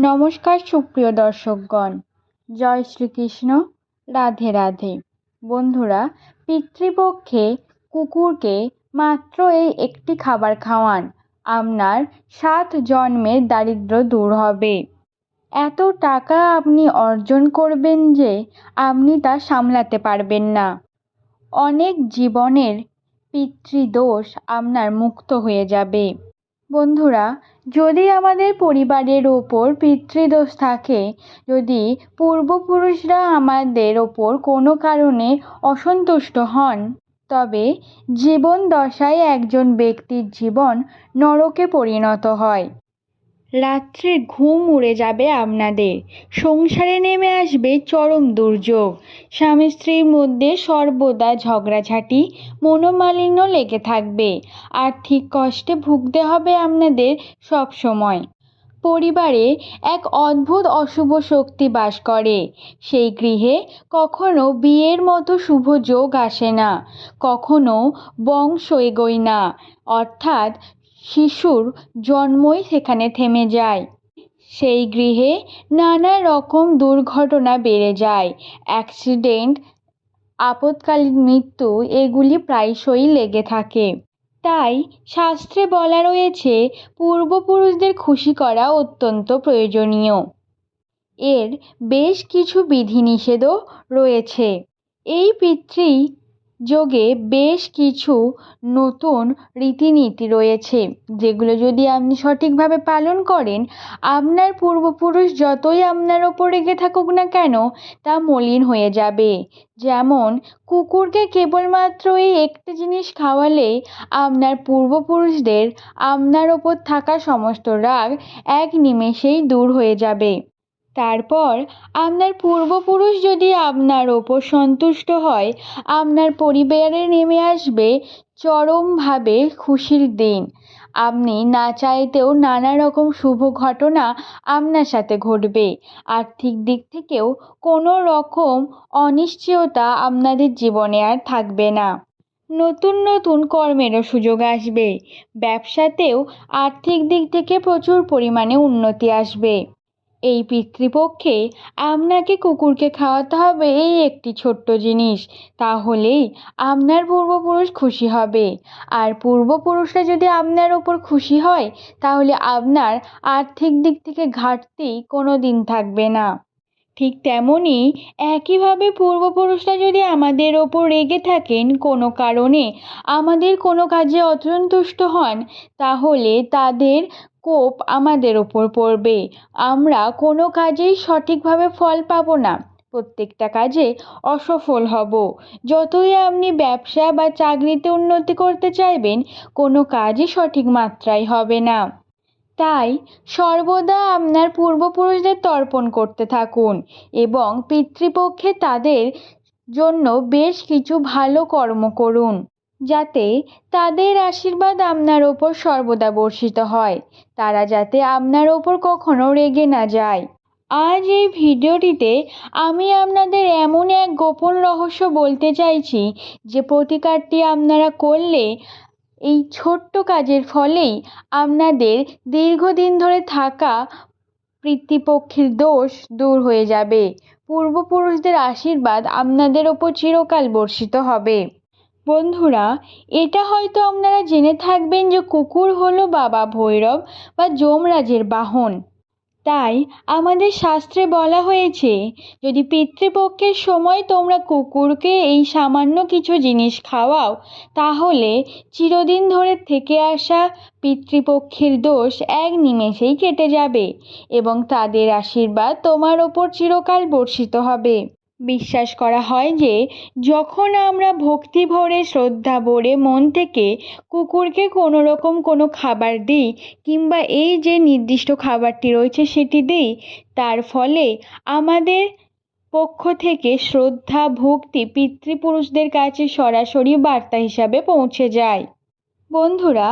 নমস্কার সুপ্রিয় দর্শকগণ। জয় শ্রীকৃষ্ণ। রাধে রাধে। বন্ধুরা, পিতৃপক্ষে কুকুরকে মাত্র এই একটি খাবার খাওয়ান। আপনার সাত জন্মের দারিদ্র দূর হবে। এত টাকা আপনি অর্জন করবেন যে আপনি তা সামলাতে পারবেন না। অনেক জীবনের পিতৃদোষ আপনার মুক্ত হয়ে যাবে। বন্ধুরা যদি আমাদের পরিবারের ওপর পিতৃদোষ থাকে, যদি পূর্বপুরুষরা আমাদের ওপর কোনো কারণে অসন্তুষ্ট হন, তবে জীবন দশায় একজন ব্যক্তির জীবন নরকে পরিণত হয়। রাত্রে ঘুম উড়ে যাবে আপনাদের। সংসারে নেমে আসবে চরম দুর্যোগ। স্বামী স্ত্রীর মধ্যে সর্বদা ঝগড়াঝাটি, মনোমালিন্য লেগে থাকবে। আর্থিক কষ্টে ভুগতে হবে আপনাদের সব সময় পরিবারে এক অদ্ভুত অশুভ শক্তি বাস করে। সেই গৃহে কখনো বিয়ের মতো শুভ যোগ আসে না। কখনো বংশ এগোয় না। অর্থাৎ শিশুর জন্মই সেখানে থেমে যায়। সেই গৃহে নানা রকম দুর্ঘটনা বেড়ে যায়। অ্যাক্সিডেন্ট, আপৎকালীন মৃত্যু এগুলি প্রায়শই লেগে থাকে। তাই শাস্ত্রে বলা রয়েছে, পূর্বপুরুষদের খুশি করা অত্যন্ত প্রয়োজনীয়। এর বেশ কিছু বিধিনিষেধও রয়েছে। এই পিতৃ যোগে বেশ কিছু নতুন রীতিনীতি রয়েছে, যেগুলো যদি আপনি সঠিকভাবে পালন করেন, আপনার পূর্বপুরুষ যতই আপনার ওপর রেগে থাকুক না কেন, তা মলিন হয়ে যাবে। যেমন, কুকুরকে কেবলমাত্র এই একটি জিনিস খাওয়ালে আপনার পূর্বপুরুষদের আপনার ওপর থাকা সমস্ত রাগ এক নিমেষেই দূর হয়ে যাবে। তারপর আপনার পূর্বপুরুষ যদি আপনার ওপর সন্তুষ্ট হয়, আপনার পরিবারে নেমে আসবে চরমভাবে খুশির দিন। আপনি না চাইতেও নানা রকম শুভ ঘটনা আপনার সাথে ঘটবে। আর্থিক দিক থেকেও কোনো রকম অনিশ্চয়তা আপনাদের জীবনে আর থাকবে না। নতুন নতুন কর্মেরও সুযোগ আসবে। ব্যবসাতেও আর্থিক দিক থেকে প্রচুর পরিমাণে উন্নতি আসবে। এই পিতৃপক্ষে আপনাকে কুকুরকে খাওয়াতে হবে এই একটি ছোট্ট জিনিস। তাহলেই আপনার পূর্বপুরুষ খুশি হবে। আর পূর্বপুরুষরা যদি আপনার ওপর খুশি হয়, তাহলে আপনার আর্থিক দিক থেকে ঘাটতি কোনো দিন থাকবে না। ঠিক তেমনই একইভাবে পূর্বপুরুষরা যদি আমাদের ওপর রেগে থাকেন কোনো কারণে, আমাদের কোনো কাজে অসন্তুষ্ট হন, তাহলে তাদের কোপ আমাদের ওপর পড়বে। আমরা কোনো কাজেই সঠিকভাবে ফল পাবো না। প্রত্যেকটা কাজে অসফল হব। যতই আপনি ব্যবসা বা চাকরিতে উন্নতি করতে চাইবেন, কোনো কাজই সঠিক মাত্রায় হবে না। তাই সর্বদা আপনার পূর্বপুরুষদের তর্পণ করতে থাকুন এবং পিতৃপক্ষে তাদের জন্য বেশ কিছু ভালো কর্ম করুন। যাতে তাদের আশীর্বাদ আপনার ওপর সর্বদা বর্ষিত হয়। তারা যাতে আপনার ওপর কখনো রেগে না যায়। আজ এই ভিডিওটিতে আমি আপনাদের এমন এক গোপন রহস্য বলতে চাইছি, যে প্রতিকারটি আপনারা করলে এই ছোট্ট কাজের ফলেই আপনাদের দীর্ঘদিন ধরে থাকা পিতৃপক্ষের দোষ দূর হয়ে যাবে। পূর্বপুরুষদের আশীর্বাদ আপনাদের ওপর চিরকাল বর্ষিত হবে। বন্ধুরা, এটা হয়তো আপনারা জেনে থাকবেন যে কুকুর হলো বাবা ভৈরব বা যমরাজের বাহন। তাই আমাদের শাস্ত্রে বলা হয়েছে, যদি পিতৃপক্ষের সময় তোমরা কুকুরকে এই সামান্য কিছু জিনিস খাওয়াও, তাহলে চিরদিন ধরে থেকে আসা পিতৃপক্ষের দোষ এক নিমেষেই কেটে যাবে এবং তাদের আশীর্বাদ তোমার ওপর চিরকাল বর্ষিত হবে। বিশ্বাস করা হয় যে, যখন আমরা ভক্তি ভরে, শ্রদ্ধা ভরে মন থেকে কুকুরকে কোনো রকম কোনো খাবার দিই কিংবা এই যে নির্দিষ্ট খাবারটি রয়েছে সেটি দিই, তার ফলে আমাদের পক্ষ থেকে শ্রদ্ধা, ভক্তি, পিতৃপুরুষদের কাছে সরাসরি বার্তা হিসাবে পৌঁছে যায়। বন্ধুরা,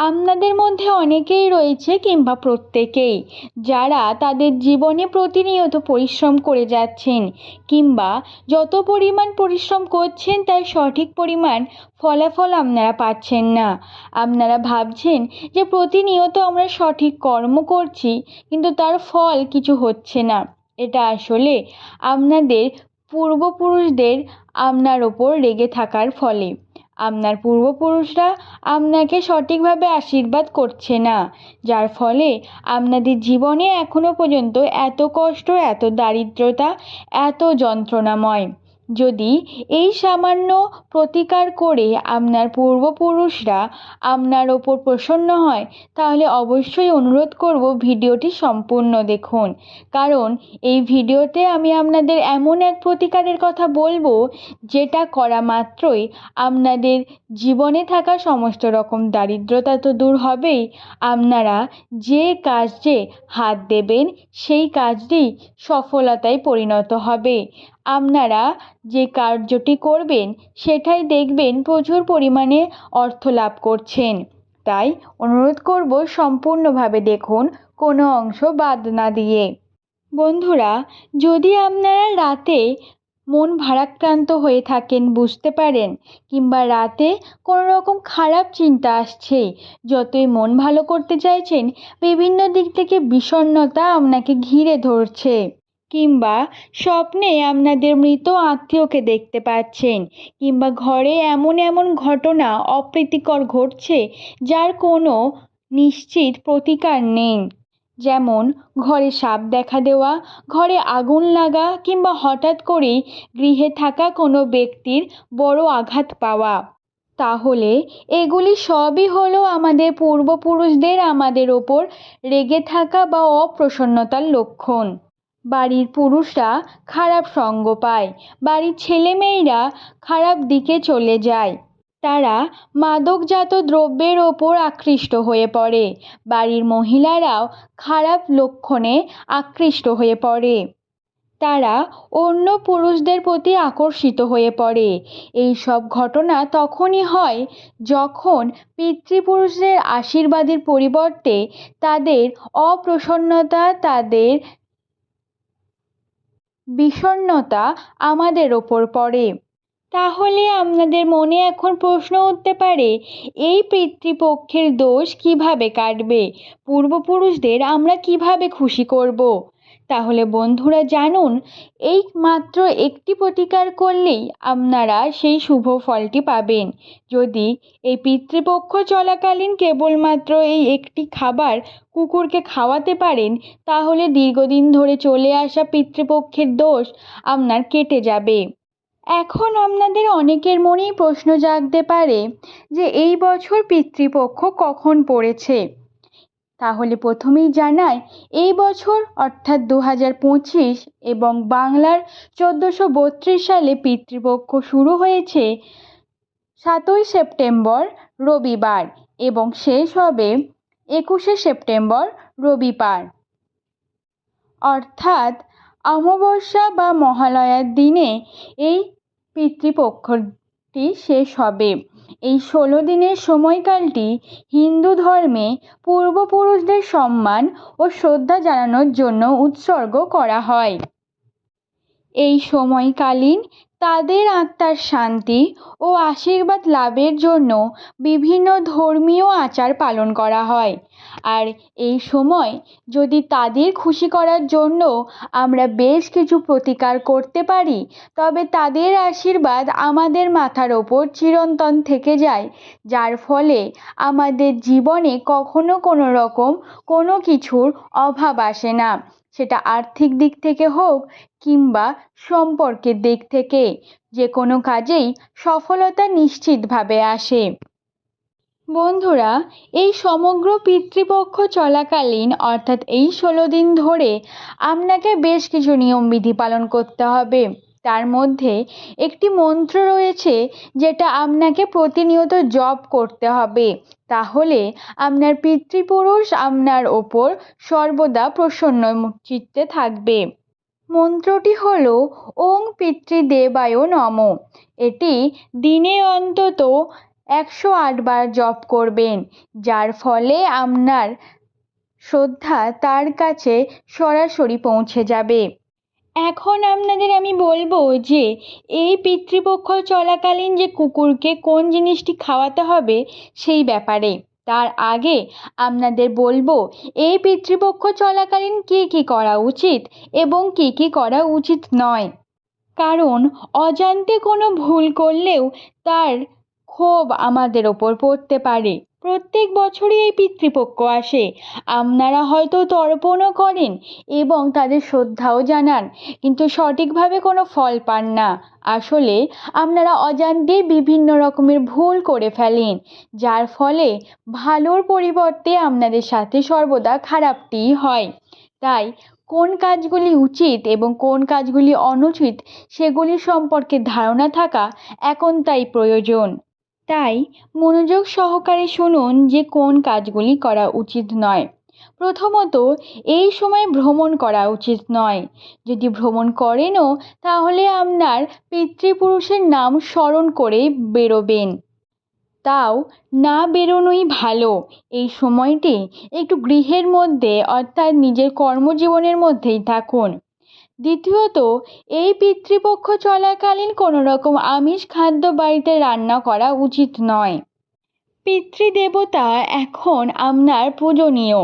আপনাদের মধ্যে অনেকেই রয়েছে কিংবা প্রত্যেকেই যারা তাদের জীবনে প্রতিনিয়ত পরিশ্রম করে যাচ্ছেন কিংবা যত পরিমাণ পরিশ্রম করছেন তার সঠিক পরিমাণ ফলাফল আপনারা পাচ্ছেন না। আপনারা ভাবছেন যে প্রতিনিয়ত আমরা সঠিক কর্ম করছি, কিন্তু তার ফল কিছু হচ্ছে না। এটা আসলে আপনাদের পূর্বপুরুষদের আপনার ওপর রেগে থাকার ফলে। আপনার পূর্বপুরুষরা আপনাকে সঠিকভাবে আশীর্বাদ করছে না, যার ফলে আপনাদের জীবনে এখনও পর্যন্ত এত কষ্ট, এত দারিদ্রতা, এত যন্ত্রণাময়। যদি এই সামান্য প্রতিকার করে আপনার পূর্বপুরুষরা আপনার ওপর প্রসন্ন হয়, তাহলে অবশ্যই অনুরোধ করব ভিডিওটি সম্পূর্ণ দেখুন। কারণ এই ভিডিওতে আমি আপনাদের এমন এক প্রতিকারের কথা বলব, যেটা করা মাত্রই আপনাদের জীবনে থাকা সমস্ত রকম দারিদ্রতা তো দূর হবেই। আপনারা যে কাজে হাত দেবেন, সেই কাজটি সফলতায় পরিণত হবে। আপনারা যে কার্যটি করবেন, সেটাই দেখবেন প্রচুর পরিমাণে অর্থ লাভ করছেন। তাই অনুরোধ করব সম্পূর্ণভাবে দেখুন, কোনো অংশ বাদ না দিয়ে। বন্ধুরা, যদি আপনারা রাতে মন ভারাক্রান্ত হয়ে থাকেন, বুঝতে পারেন, কিংবা রাতে কোনো রকম খারাপ চিন্তা আসছে, যতই মন ভালো করতে চাইছেন, বিভিন্ন দিক থেকে বিষণ্ণতা আপনাকে ঘিরে ধরছে। কিংবা স্বপ্নে আপনাদের মৃত আত্মীয়কে দেখতে পাচ্ছেন, কিংবা ঘরে এমন এমন ঘটনা অপ্রীতিকর ঘটছে যার কোনো নিশ্চিত প্রতিকার নেই। যেমন, ঘরে সাপ দেখা দেওয়া, ঘরে আগুন লাগা, কিংবা হঠাৎ করেই গৃহে থাকা কোনো ব্যক্তির বড় আঘাত পাওয়া। তাহলে এগুলি সবই হলো আমাদের পূর্বপুরুষদের আমাদের ওপর রেগে থাকা বা অপ্রসন্নতার লক্ষণ। বাড়ির পুরুষরা খারাপ সঙ্গ পায়। বাড়ির ছেলেমেয়েরা খারাপ দিকে চলে যায়। তারা মাদকজাত দ্রব্যের ওপর আকৃষ্ট হয়ে পড়ে। বাড়ির মহিলারাও খারাপ লক্ষণে আকৃষ্ট হয়ে পড়ে। তারা অন্য পুরুষদের প্রতি আকর্ষিত হয়ে পড়ে। এই সব ঘটনা তখনই হয় যখন পিতৃপুরুষদের আশীর্বাদের পরিবর্তে তাদের অপ্রসন্নতা তাদের বিষণ্ণতা আমাদের ওপর পড়ে। তাহলে আপনাদের মনে এখন প্রশ্ন উঠতে পারে, এই পিতৃপক্ষের দোষ কীভাবে কাটবে? পূর্বপুরুষদের আমরা কীভাবে খুশি করব? তাহলে বন্ধুরা জানুন এই মাত্র একটি প্রতিকার করলেই আপনারা সেই শুভ ফলটি পাবেন। যদি এই পিতৃপক্ষ চলাকালীন কেবলমাত্র এই একটি খাবার কুকুরকে খাওয়াতে পারেন, তাহলে দীর্ঘদিন ধরে চলে আসা পিতৃপক্ষের দোষ আপনার কেটে যাবে। এখন আপনাদের অনেকের মনেই প্রশ্ন জাগতে পারে যে, এই বছর পিতৃপক্ষ কখন পড়েছে? তাহলে প্রথমেই জানাই, এই বছর অর্থাৎ দু হাজার পঁচিশ এবং বাংলার চোদ্দোশো বত্রিশ সালে পিতৃপক্ষ শুরু হয়েছে সাতই সেপ্টেম্বর রবিবার এবং শেষ হবে একুশে সেপ্টেম্বর রবিবার। অর্থাৎ অমাবস্যা বা মহালয়ার দিনে এই পিতৃপক্ষটি শেষ হবে। এই ষোলো দিনের সময়কালটি হিন্দু ধর্মে পূর্বপুরুষদের সম্মান ও শ্রদ্ধা জানানোর জন্য উৎসর্গ করা হয়। এই সময়কালীন তাদের আত্মার শান্তি ও আশীর্বাদ লাভের জন্য বিভিন্ন ধর্মীয় আচার পালন করা হয়। আর এই সময় যদি তাদের খুশি করার জন্য আমরা বেশ কিছু প্রতিকার করতে পারি, তবে তাদের আশীর্বাদ আমাদের মাথার ওপর চিরন্তন থেকে যায়, যার ফলে আমাদের জীবনে কখনো কোনো রকম কোনো কিছুর অভাব আসে না। সেটা আর্থিক দিক থেকে হোক কিংবা সম্পর্কের দিক থেকে, যে কোনো কাজেই সফলতা নিশ্চিতভাবে আসে। বন্ধুরা, এই সমগ্র পিতৃপক্ষ চলাকালীন, অর্থাৎ এই ষোলো দিন ধরে, আপনাকে বেশ কিছু নিয়মবিধি পালন করতে হবে। তার মধ্যে একটি মন্ত্র রয়েছে যেটা আপনাকে প্রতিনিয়ত জপ করতে হবে। তাহলে আপনার পিতৃপুরুষ আপনার ওপর সর্বদা প্রসন্ন চিত্তে থাকবে। মন্ত্রটি হল, ওং পিতৃদেবায় নম। এটি দিনে অন্তত একশো আটবার জপ করবেন, যার ফলে আপনার শ্রদ্ধা তার কাছে সরাসরি পৌঁছে যাবে। এখন আপনাদের আমি বলব যে, এই পিতৃপক্ষ চলাকালীন যে কুকুরকে কোন জিনিসটি খাওয়াতে হবে সেই ব্যাপারে। তার আগে আপনাদের বলব, এই পিতৃপক্ষ চলাকালীন কী কী করা উচিত এবং কী কী করা উচিত নয়। কারণ, অজান্তে কোনো ভুল করলেও তার ক্ষোভ আমাদের ওপর পড়তে পারে। প্রত্যেক বছরই এই পিতৃপক্ষ আসে। আপনারা হয়তো তর্পণও করেন এবং তাদের শ্রদ্ধাও জানান, কিন্তু সঠিকভাবে কোনো ফল পান না। আসলে আপনারা অজান্তেই বিভিন্ন রকমের ভুল করে ফেলেন, যার ফলে ভালোর পরিবর্তে আপনাদের সাথে সর্বদা খারাপটিই হয়। তাই কোন কাজগুলি উচিত এবং কোন কাজগুলি অনুচিত সেগুলি সম্পর্কে ধারণা থাকা এখন তাই প্রয়োজন। তাই মনোযোগ সহকারে শুনুন যে কোন কাজগুলি করা উচিত নয়। প্রথমত, এই সময় ভ্রমণ করা উচিত নয়। যদি ভ্রমণ করেনও, তাহলে আপনার পিতৃপুরুষের নাম স্মরণ করে বেরোবেন। তাও না বেরোনোই ভালো। এই সময়টি একটু গৃহের মধ্যে, অর্থাৎ নিজের কর্মজীবনের মধ্যেই থাকুন। দ্বিতীয়ত এই পিতৃপক্ষ চলাকালীন কোনো রকম আমিষ খাদ্য বাড়িতে রান্না করা উচিত নয়। পিতৃদেবতা এখন আপনার পূজনীয়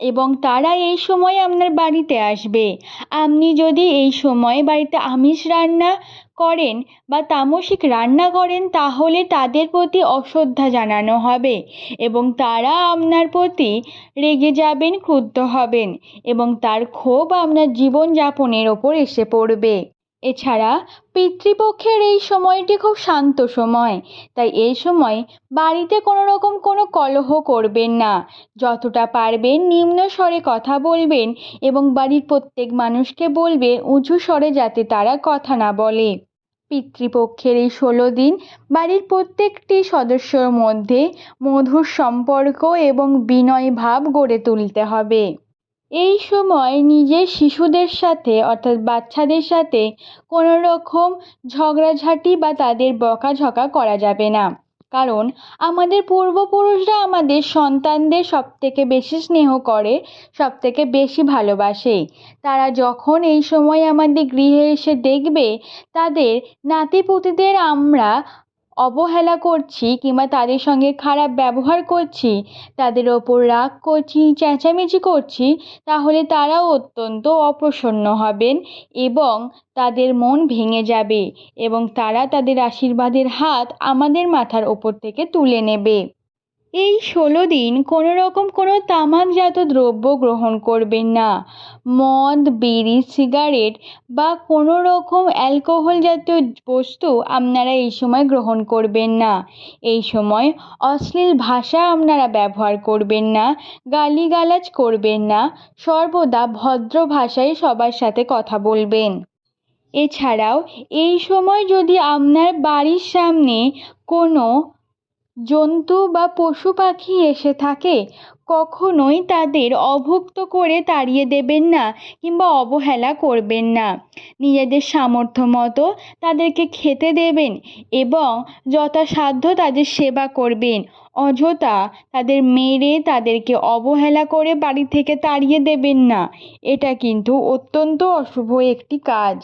এবং তারা এই সময় আপনার বাড়িতে আসবে। আপনি যদি এই সময় বাড়িতে আমিষ রান্না করেন বা তামসিক রান্না করেন, তাহলে তাদের প্রতি অশ্রদ্ধা জানানো হবে এবং তারা আপনার প্রতি রেগে যাবেন, ক্রুদ্ধ হবেন এবং তার ক্ষোভ আপনার জীবনযাপনের ওপর এসে পড়বে। এছাড়া পিতৃপক্ষের এই সময়টি খুব শান্ত সময়, তাই এই সময় বাড়িতে কোনো রকম কোনো কলহ করবেন না। যতটা পারবেন নিম্ন স্বরে কথা বলবেন এবং বাড়ির প্রত্যেক মানুষকে বলবে উঁচু স্বরে যাতে তারা কথা না বলে। পিতৃপক্ষের এই ষোলো দিন বাড়ির প্রত্যেকটি সদস্যর মধ্যে মধুর সম্পর্ক এবং বিনয় ভাব গড়ে তুলতে হবে। এই সময় নিজের শিশুদের সাথে, অর্থাৎ বাচ্চাদের সাথে কোনো রকম ঝগড়াঝাটি বা তাদের বকাঝকা করা যাবে না। কারণ আমাদের পূর্বপুরুষরা আমাদের সন্তানদের সবথেকে বেশি স্নেহ করে, সবথেকে বেশি ভালোবাসে। তারা যখন এই সময় আমাদের গৃহে এসে দেখবে, তাদের নাতিপুতিদের আমরা অবহেলা করছি কিংবা তাদের সঙ্গে খারাপ ব্যবহার করছি, তাদের ওপর রাগ করছি, চেঁচামেচি করছি, তাহলে তারাও অত্যন্ত অপ্রসন্ন হবেন এবং তাদের মন ভেঙে যাবে এবং তারা তাদের আশীর্বাদের হাত আমাদের মাথার ওপর থেকে তুলে নেবে। এই ষোলো দিন কোনো রকম কোনো তামাকজাত দ্রব্য গ্রহণ করবেন না। মদ, বিড়ি, সিগারেট বা কোনো রকম অ্যালকোহল জাতীয় বস্তু আপনারা এই সময় গ্রহণ করবেন না। এই সময় অশ্লীল ভাষা আপনারা ব্যবহার করবেন না, গালিগালাজ করবেন না, সর্বদা ভদ্র ভাষায় সবার সাথে কথা বলবেন। এছাড়াও এই সময় যদি আপনার বাড়ির সামনে কোনো জন্তু বা পশু পাখি এসে থাকে, কখনোই তাদের অভুক্ত করে তাড়িয়ে দেবেন না কিংবা অবহেলা করবেন না। নিজেদের সামর্থ্য মতো তাদেরকে খেতে দেবেন এবং যথাসাধ্য তাদের সেবা করবেন। অযথা তাদের মেরে তাদেরকে অবহেলা করে বাড়ি থেকে তাড়িয়ে দেবেন না। এটা কিন্তু অত্যন্ত অশুভ একটি কাজ।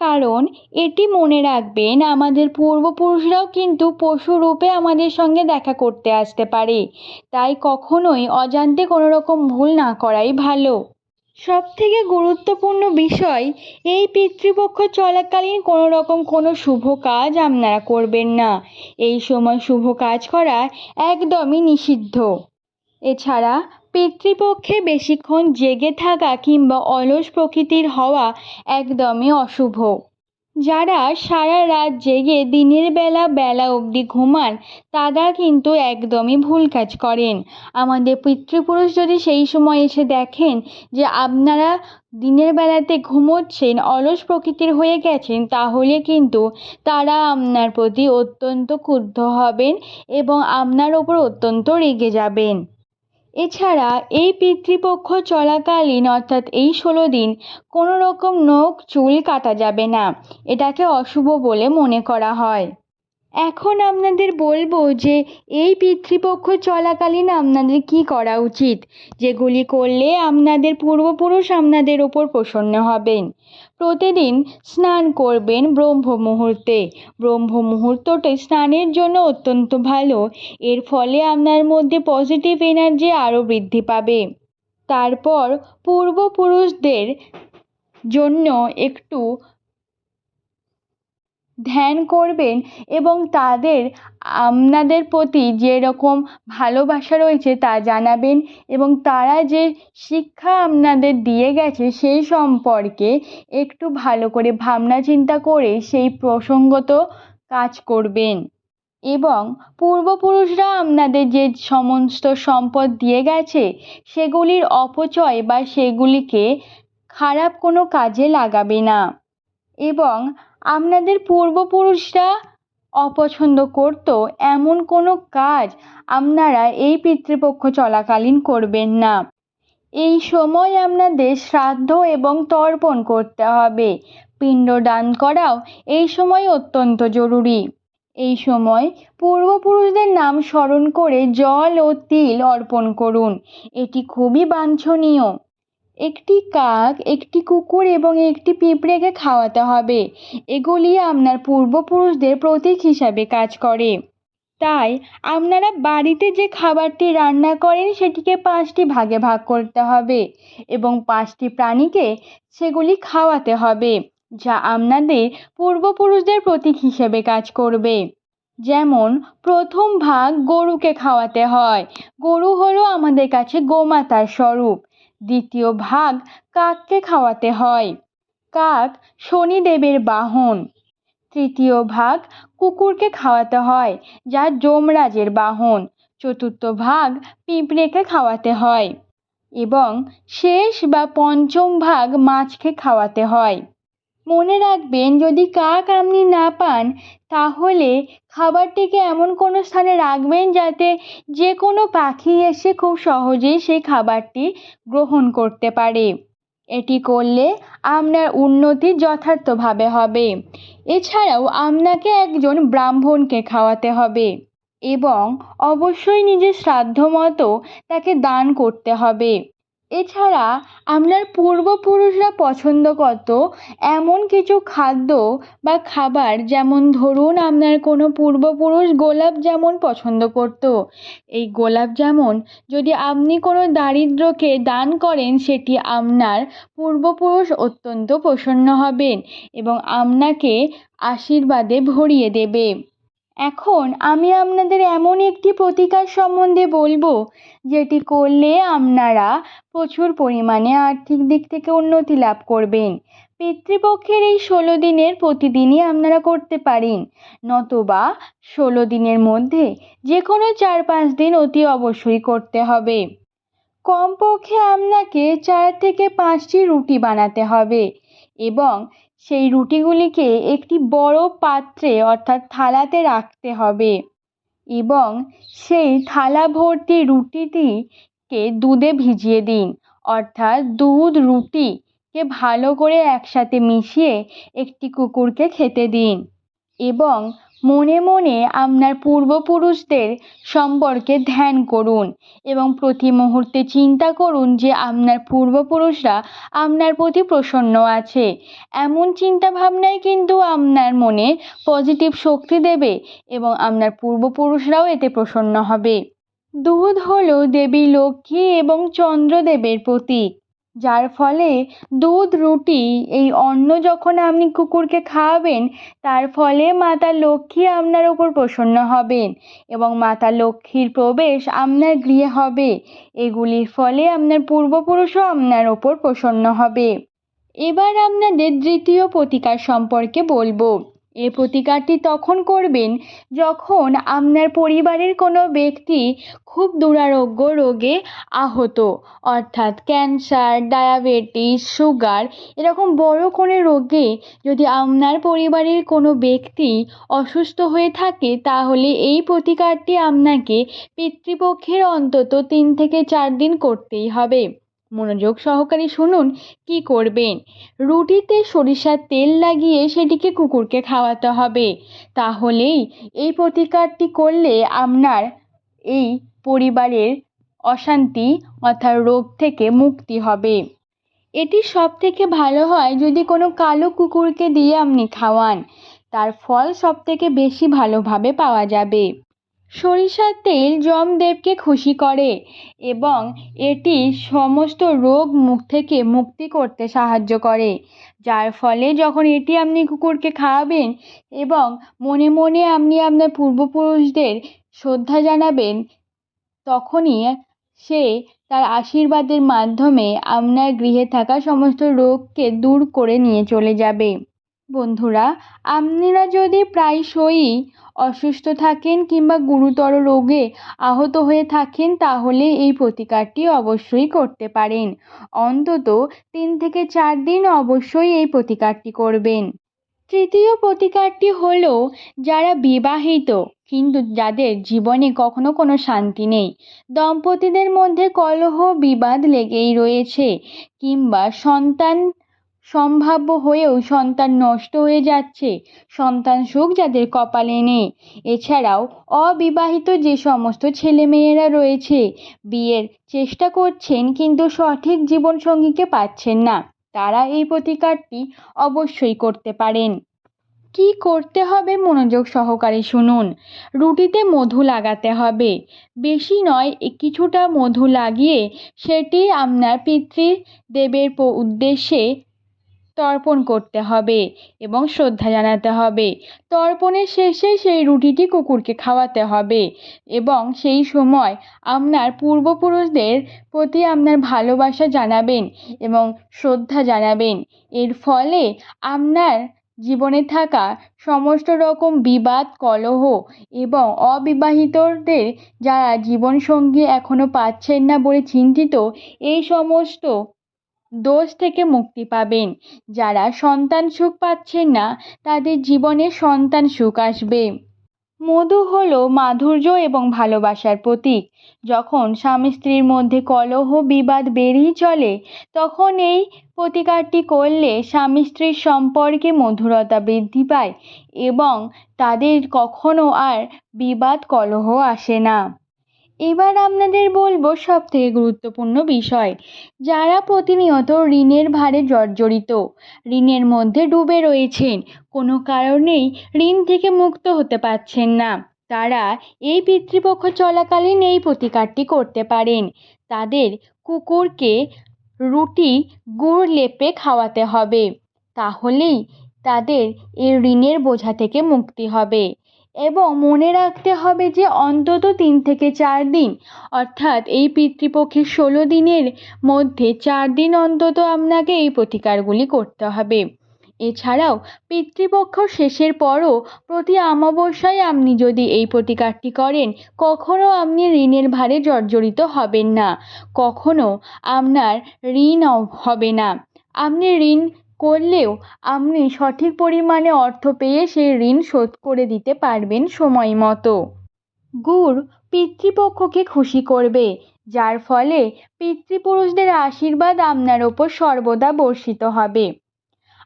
কারণ এটি মনে রাখবেন, আমাদের পূর্বপুরুষরাও কিন্তু পশু রূপে আমাদের সঙ্গে দেখা করতে আসতে পারে। তাই কখনোই অজান্তে কোনো রকম ভুল না করাই ভালো। সব থেকে গুরুত্বপূর্ণ বিষয়, এই পিতৃপক্ষ চলাকালীন কোনো রকম কোনো শুভ কাজ আপনারা করবেন না। এই সময় শুভ কাজ করা একদমই নিষিদ্ধ। এছাড়া পিতৃপক্ষে বেশিক্ষণ জেগে থাকা কিংবা অলস প্রকৃতির হওয়া একদমই অশুভ। যারা সারা রাত জেগে দিনের বেলা বেলা অবধি ঘুমান, তারা কিন্তু একদমই ভুল কাজ করেন। আমাদের পিতৃপুরুষ যদি সেই সময় এসে দেখেন যে আপনারা দিনের বেলাতে ঘুমোচ্ছেন, অলস প্রকৃতির হয়ে গেছেন, তাহলে কিন্তু তারা আপনার প্রতি অত্যন্ত ক্ষুব্ধ হবেন এবং আপনার ওপর অত্যন্ত রেগে যাবেন। এছাড়া এই পিতৃপক্ষ চলাকালীন অর্থাৎ এই ষোলো দিন কোনো রকম নখ চুল কাটা যাবে না। এটাকে অশুভ বলে মনে করা হয়। এখন আপনাদের বলব যে এই পিতৃপক্ষ চলাকালীন আপনাদের কী করা উচিত? যেগুলি করলে আপনাদের পূর্বপুরুষ আপনাদের ওপর প্রসন্ন হবেন। প্রতিদিন স্নান করবেন ব্রহ্ম মুহূর্তে ব্রহ্ম মুহূর্তটি স্নানের জন্য অত্যন্ত ভালো। এর ফলে আপনার মধ্যে পজিটিভ এনার্জি আরও বৃদ্ধি পাবে। তারপর পূর্বপুরুষদের জন্য একটু ধ্যান করবেন এবং তাদের আপনাদের প্রতি যেরকম ভালোবাসা রয়েছে তা জানাবেন এবং তারা যে শিক্ষা আপনাদের দিয়ে গেছে সেই সম্পর্কে একটু ভালো করে ভাবনা চিন্তা করে সেই প্রসঙ্গত কাজ করবেন। এবং পূর্বপুরুষরা আপনাদের যে সমস্ত সম্পদ দিয়ে গেছে সেগুলির অপচয় বা সেগুলিকে খারাপ কোনো কাজে লাগাবে না। এবং আপনাদের পূর্বপুরুষরা অপছন্দ করতো এমন কোনো কাজ আপনারা এই পিতৃপক্ষ চলাকালীন করবেন না। এই সময় আপনাদের শ্রাদ্ধ এবং তর্পণ করতে হবে। পিণ্ডদান করাও এই সময় অত্যন্ত জরুরি। এই সময় পূর্বপুরুষদের নাম স্মরণ করে জল ও তিল অর্পণ করুন। এটি খুবই বাঞ্ছনীয়। একটি কাক, একটি কুকুর এবং একটি পিঁপড়েকে খাওয়াতে হবে। এগুলি আপনার পূর্বপুরুষদের প্রতীক হিসাবে কাজ করে। তাই আপনারা বাড়িতে যে খাবারটি রান্না করেন সেটিকে পাঁচটি ভাগে ভাগ করতে হবে এবং পাঁচটি প্রাণীকে সেগুলি খাওয়াতে হবে, যা আপনাদের পূর্বপুরুষদের প্রতীক হিসেবে কাজ করবে। যেমন, প্রথম ভাগ গরুকে খাওয়াতে হয়। গরু হলো আমাদের কাছে গোমাতার স্বরূপ। দ্বিতীয় ভাগ কাককে খাওয়াতে হয়। কাক শনিদেবের বাহন। তৃতীয় ভাগ কুকুরকে খাওয়াতে হয়, যা যমরাজের বাহন। চতুর্থ ভাগ পিঁপড়েকে খাওয়াতে হয় এবং শেষ বা পঞ্চম ভাগ মাছকে খাওয়াতে হয়। মনে রাখবেন, যদি কাক আপনি না পান, তাহলে খাবারটিকে এমন কোনো স্থানে রাখবেন যাতে যে কোনো পাখি এসে খুব সহজেই সেই খাবারটি গ্রহণ করতে পারে। এটি করলে আপনার উন্নতি যথার্থভাবে হবে। এছাড়াও আপনাকে একজন ব্রাহ্মণকে খাওয়াতে হবে এবং অবশ্যই নিজের শ্রাদ্ধ মতো তাকে দান করতে হবে। এছাড়া আপনার পূর্বপুরুষরা পছন্দ করতো এমন কিছু খাদ্য বা খাবার যেমন ধরুন আপনার কোনো পূর্বপুরুষ গোলাপ জামুন পছন্দ করতো। এই গোলাপ জামুন যদি আপনি কোনো দারিদ্রকে দান করেন, সেটি আপনার পূর্বপুরুষ অত্যন্ত প্রসন্ন হবেন এবং আপনাকে আশীর্বাদে ভরিয়ে দেবে। এখন আমি আপনাদের এমন একটি প্রতিকার সম্বন্ধে বলব, যেটি করলে আপনারা প্রচুর পরিমাণে আর্থিক দিক থেকে উন্নতি লাভ করবেন। পিতৃপক্ষের এই ষোলো দিনের প্রতিদিনই আপনারা করতে পারেন, নতুবা ষোলো দিনের মধ্যে যে কোনো চার পাঁচ দিন অতি অবশ্যই করতে হবে। কমপক্ষে আপনাকে চার থেকে পাঁচটি রুটি বানাতে হবে এবং সেই রুটিগুলিকে একটি বড় পাত্রে অর্থাৎ থালাতে রাখতে হবে এবং সেই থালা ভর্তি রুটিটিকে দুধে ভিজিয়ে দিন। অর্থাৎ দুধ, রুটিকে ভালো করে একসাথে মিশিয়ে একটি কুকুরকে খেতে দিন এবং মনে মনে আপনার পূর্বপুরুষদের সম্পর্কে ধ্যান করুন এবং প্রতি মুহূর্তে চিন্তা করুন যে আপনার পূর্বপুরুষরা আপনার প্রতি প্রসন্ন আছে। এমন চিন্তা ভাবনাই কিন্তু আপনার মনে পজিটিভ শক্তি দেবে এবং আপনার পূর্বপুরুষরাও এতে প্রসন্ন হবে। দুধ হলো দেবী লক্ষ্মী এবং চন্দ্রদেবের প্রতীক। যার ফলে দুধ, রুটি, এই অন্ন যখন আপনি কুকুরকে খাওয়াবেন, তার ফলে মাতা লক্ষ্মী আপনার ওপর প্রসন্ন হবেন এবং মাতা লক্ষ্মীর প্রবেশ আপনার গৃহে হবে। এগুলির ফলে আপনার পূর্বপুরুষও আপনার ওপর প্রসন্ন হবে। এবার আপনাদের দ্বিতীয় প্রতিকার সম্পর্কে বলব। এ প্রতিকারটি তখন করবেন যখন আপনার পরিবারের কোনো ব্যক্তি খুব দুরারোগ্য রোগে আহত। অর্থাৎ ক্যান্সার, ডায়াবেটিস, সুগার এরকম বড় কোনো রোগে যদি আপনার পরিবারের কোনো ব্যক্তি অসুস্থ হয়ে থাকে তাহলে এই প্রতিকারটি আপনাকে পিতৃপক্ষের অন্তত তিন থেকে চার দিন করতেই হবে। মনোযোগ সহকারে শুনুন, কি করবেন? রুটিতে সরিষার তেল লাগিয়ে সেটিকে কুকুরকে খাওয়াতে হবে। তাহলেই এই প্রতিকারটি করলে আপনার এই পরিবারের অশান্তি অর্থাৎ রোগ থেকে মুক্তি হবে। এটি সব থেকে ভালো হয় যদি কোনো কালো কুকুরকে দিয়ে আপনি খাওয়ান। তার ফল সব থেকে বেশি ভালোভাবে পাওয়া যাবে। সরিষার তেল যমদেবকে খুশি করে এবং এটি সমস্ত রোগ মুখ থেকে মুক্তি করতে সাহায্য করে। যার ফলে যখন এটি আপনি কুকুরকে খাওয়াবেন এবং মনে মনে আপনি আপনার পূর্বপুরুষদের শ্রদ্ধা জানাবেন, তখনই সে তার আশীর্বাদের মাধ্যমে আপনার গৃহে থাকা সমস্ত রোগকে দূর করে নিয়ে চলে যাবে। বন্ধুরা আপনারা যদি প্রায়শই অসুস্থ থাকেন কিংবা গুরুতর রোগে আহত হয়ে থাকেন, তাহলে এই প্রতিকারটি অবশ্যই করতে পারেন। অন্তত তিন থেকে চার দিন অবশ্যই এই প্রতিকারটি করবেন। তৃতীয় প্রতিকারটি হল যারা বিবাহিত, কিন্তু যাদের জীবনে কখনো কোনো শান্তি নেই, দম্পতিদের মধ্যে কলহ বিবাদ লেগেই রয়েছে, কিংবা সন্তান সম্ভাব্য হয়েও সন্তান নষ্ট হয়ে যাচ্ছে। সন্তান সুখ যাদের কপালে নেই। এছাড়াও অবিবাহিত যে সমস্ত ছেলেমেয়েরা রয়েছে, বিয়ের চেষ্টা করছেন কিন্তু সঠিক জীবনসঙ্গীকে পাচ্ছেন না। তারা এই প্রতিকারটি অবশ্যই করতে পারেন। কি করতে হবে মনোযোগ সহকারে শুনুন। রুটিতে মধু লাগাতে হবে। বেশি নয়, কিছুটা মধু লাগিয়ে সেটি আপনার পিতৃদেবের উদ্দেশ্যে তর্পণ করতে হবে এবং শ্রদ্ধা জানাতে হবে। তর্পণের শেষে সেই রুটিটি কুকুরকে খাওয়াতে হবে এবং সেই সময় আপনার পূর্বপুরুষদের প্রতি আপনার ভালোবাসা জানাবেন এবং শ্রদ্ধা জানাবেন। এর ফলে আপনার জীবনে থাকা সমস্ত রকম বিবাদ, কলহ এবং অবিবাহিতদের যারা জীবনসঙ্গী এখনও পাচ্ছেন না বলে চিন্তিত, এই সমস্ত দোষ থেকে মুক্তি পাবেন। যারা সন্তান সুখ পাচ্ছেন না, তাদের জীবনে সন্তান সুখ আসবে। মধু হলো মাধুর্য এবং ভালোবাসার প্রতীক। যখন স্বামী স্ত্রীর মধ্যে কলহ, বিবাদ বেড়েই চলে, তখন এই প্রতিকারটি করলে স্বামী স্ত্রীর সম্পর্কে মধুরতা বৃদ্ধি পায় এবং তাদের কখনো আর বিবাদ, কলহ আসে না। এবার আপনাদের বলব সব থেকে গুরুত্বপূর্ণ বিষয়। যারা প্রতিনিয়ত ঋণের ভারে জর্জরিত, ঋণের মধ্যে ডুবে রয়েছেন, কোনো কারণেই ঋণ থেকে মুক্ত হতে পারছেন না। তারা এই পিতৃপক্ষ চলাকালীন এই প্রতিকারটি করতে পারেন। তাদের কুকুরকে রুটি, গুড় লেপে খাওয়াতে হবে। তাহলেই তাদের এই ঋণের বোঝা থেকে মুক্তি হবে। এবং মনে রাখতে হবে যে অন্তত তিন থেকে চার দিন। অর্থাৎ এই পিতৃপক্ষের ষোলো দিনের মধ্যে চার দিন অন্তত আপনাকে এই প্রতিকারগুলি করতে হবে। এছাড়াও পিতৃপক্ষ শেষের পরও প্রতি অমাবস্যায় আপনি যদি এই প্রতিকারটি করেন কখনও আপনি ঋণের ভারে জর্জরিত হবেন না। কখনো আপনার ঋণ হবে না। আপনি ঋণ করলেও আপনি সঠিক পরিমাণে অর্থ পেয়ে সেই ঋণ শোধ করে দিতে পারবেন সময় মতো। গুড় পিতৃপক্ষকে খুশি করবে, যার ফলে পিতৃপুরুষদের আশীর্বাদ আপনার ওপর সর্বদা বর্ষিত হবে।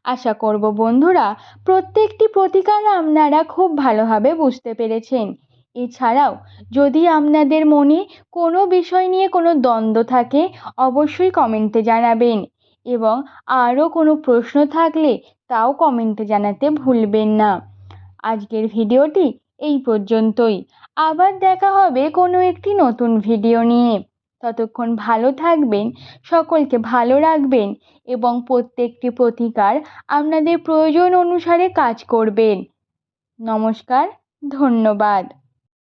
আশা করব বন্ধুরা, প্রত্যেকটি প্রতিকার আপনারা খুব ভালোভাবে বুঝতে পেরেছেন। এছাড়াও, যদি আপনাদের মনে কোনো বিষয় নিয়ে কোনো দ্বন্দ্ব থাকে, অবশ্যই কমেন্টে জানাবেন। এবং আরও কোনো প্রশ্ন থাকলে তাও কমেন্টে জানাতে ভুলবেন না। আজকের ভিডিওটি এই পর্যন্তই। আবার দেখা হবে কোনো একটি নতুন ভিডিও নিয়ে। ততক্ষণ ভালো থাকবেন, সকলকে ভালো রাখবেন এবং প্রত্যেকটি প্রতিকার আপনাদের প্রয়োজন অনুসারে কাজ করবেন। নমস্কার, ধন্যবাদ।